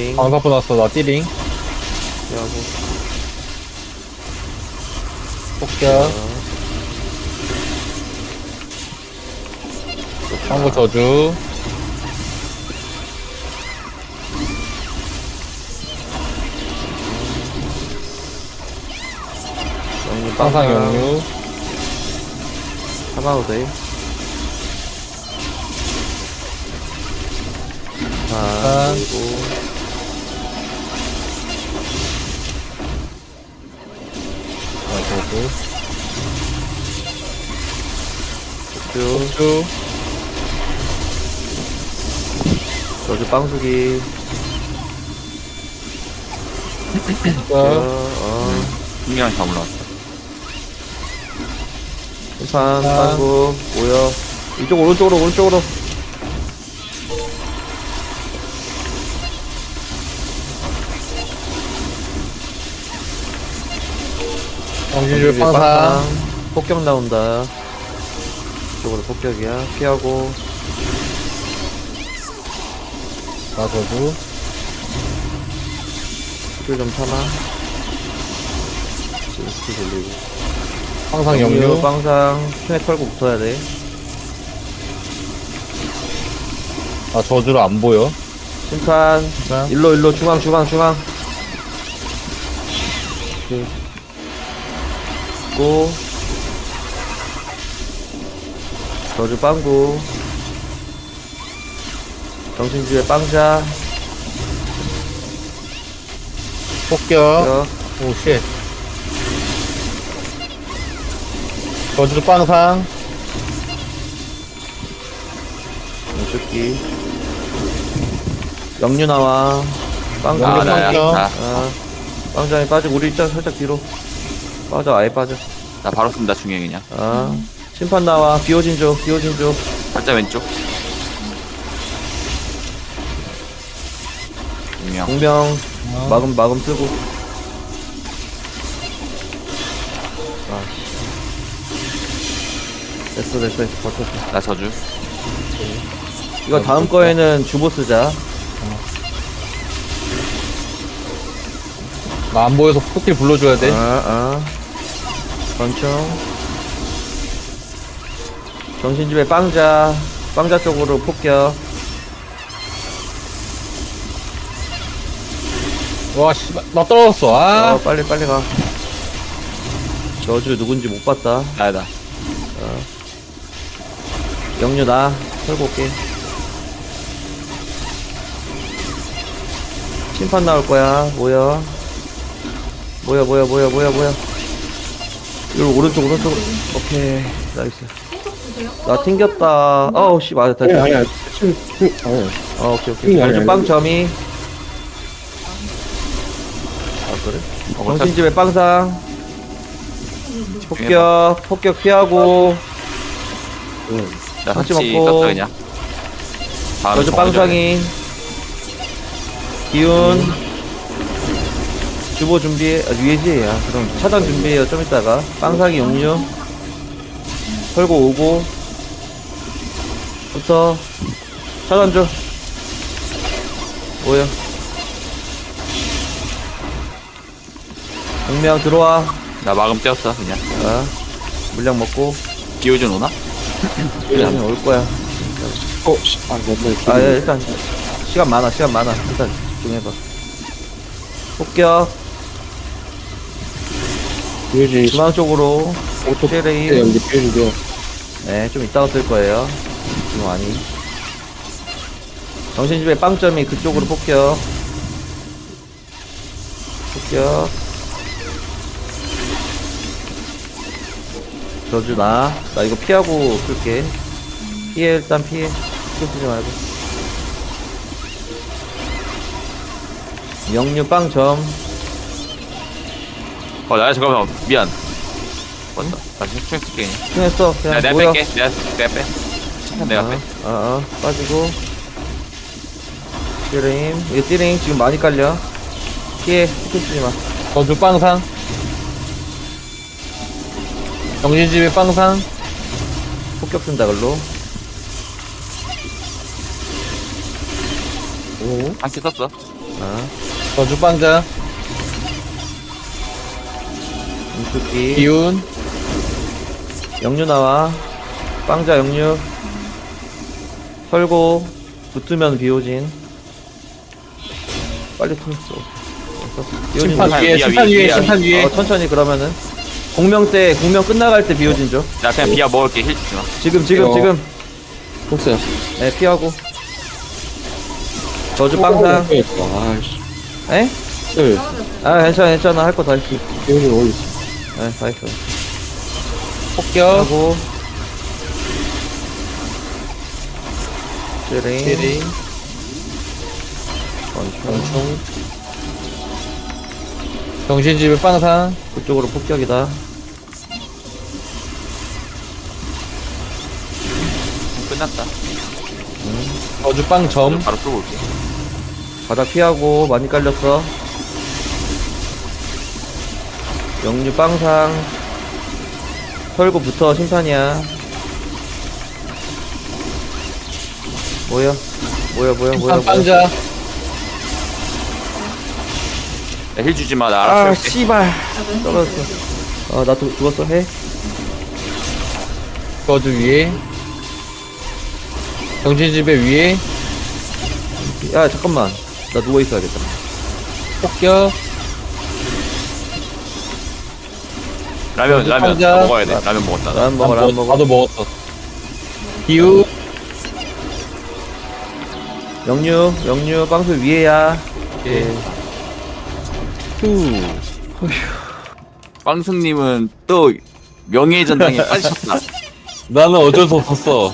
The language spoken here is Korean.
띠링 방사포 났어, 나 띠링. 피하고 폭격. 한거 저주. 영유 항상 영유. 돼. 자, 아. 그리고 쭉 쭉. 저주 빵수기 어, 어, 어. 분명히 다. 심판 아. 빵구 모여 이쪽 오른쪽으로 오른쪽으로 정신줄 빵상. 빵상. 폭격 나온다 이쪽으로 폭격이야 피하고 나 저주. 킬좀 참아 이렇게 돌리고 항상 영유. 빵상 흉에 털고 붙어야 돼 아, 저주로 안 보여. 심판 자, 일로 일로 중앙 중앙 중앙 오케이 고 저주 빵구 정신주의 빵자 폭격. 여 오, 쉣. 저주 빵상. 왼쪽기 영유 나와 빵자 영유 아, 나야. 아, 빵장에 빠지고 우리 일단 살짝 뒤로 빠져 아예 빠져 나 바로 쓴다, 중에 그냥. 아 심판 나와 비오진 쪽 비오진 쪽 살짝 왼쪽. 분명. 공명 어. 마금 마금 쓰고 아 씨. 됐어 됐어 됐어 버텼어 나 저주. 이거 다음 거에는 주보 쓰자 나 안 보여서 포킬 불러줘야 돼. 아아 권총. 정신집에 빵자 빵자 쪽으로 폭격. 와, 씨, 나 떨어졌어. 아. 어 빨리 빨리 가. 저주 누군지 못 봤다. 나야, 나. 영유 나. 털고 올게. 심판 나올 거야. 모여. 모여 모여 모여 모여 모여 이거 오른쪽 오른쪽 오케이. 나이스. 나 튕겼다. 어우 씨 맞아 아니 됐다 아니야. 지금 지금 아니 어 오케이 오케이. 아니, 아니, 정신 아니. 빵 점이. 아 그래? 어, 정신집에 빵상. 폭격 폭격 피하고. 나 같이 같이 먹고. 썼어, 그냥. 정해줘야 돼. 빵상이 기운 주보 준비해 아, 위에지? 아, 그럼 차단 준비해요 좀 이따가. 빵상이 용류. 털고 오고. 부터 차단 줘. 뭐야? 공명 들어와. 나 마금 떼었어, 그냥. 자 물량 먹고. 기호준 오나? 물량 올 거야. 어? 아 너무 아 예, 일단 시간 많아 시간 많아. 일단 집중해봐. 폭격 유지 중앙 쪽으로 오토 쉐레임 연기 빼주고 네, 좀 이따가 쓸 거예요. 지금 아니. 정신집의 빵점이 그쪽으로 폭격. 폭격. 저주 나. 나 이거 피하고 쓸게. 피해, 일단 피해. 신경 쓰지 말고. 영유 빵점. 어, 나 잠깐만. 미안. 맞다. 다시 흉 쓸게. 야, 그냥 내가 모여. 뺄게. 내가, 내가 빼. 내가 빼. 어, 어, 어, 빠지고. 띠링. 이거 띠링 지금 많이 깔려. 피해, 피해 쓰지 마. 저주 빵상. 정신집에 빵상. 폭격 쓴다, 글로. 한개 썼어. 아, 저주 빵자. 인숙기. 기운. 영유 나와. 빵자 영유. 설고. 붙으면 비오진. 빨리 털었어. 비오진 심판 좀- 위에, 심판 위, 위에, 심판 위에. 어, 천천히 그러면은. 공명 때, 공명 끝나갈 때 비오진 줘. 나 그냥 비야 먹을게 힐 주지 마. 지금, 지금, 어. 지금. 됐어요. 네, 피하고. 저주 빵상. 아이씨. 에? 네. 아, 괜찮아, 괜찮아. 할 거 다 했어. 기운이 올렸어. 네, 다 했어. 폭격. 하고. 찌링. 키링. 권총. 경충. 정신집의 빵상. 그쪽으로 폭격이다. 끝났다. 저주 빵 점. 바로 쏘고 올게. 바닥 피하고 많이 깔렸어. 영유 빵상. 털고부터 심판이야. 뭐야? 뭐야, 뭐야, 뭐야, 뭐야. 빵자. 야, 힐 주지 마. 나 아, 알아서 할게. 씨발. 떨어졌어. 어, 나 도, 죽었어. 해? 저주 위에. 정신집의 위에. 야, 잠깐만. 나 누워 있어야겠다. 폭격. 라면 라면 빵자. 다 먹어야 돼. 라면 먹었다. 나. 난 먹어, 난 먹어. 나도 먹었어. 기운. 영유, 영유, 빵수 위에야. 예. 후. 빵승님은 또 명예의 전당에 빠지셨다. 나는 어쩔 수 없었어.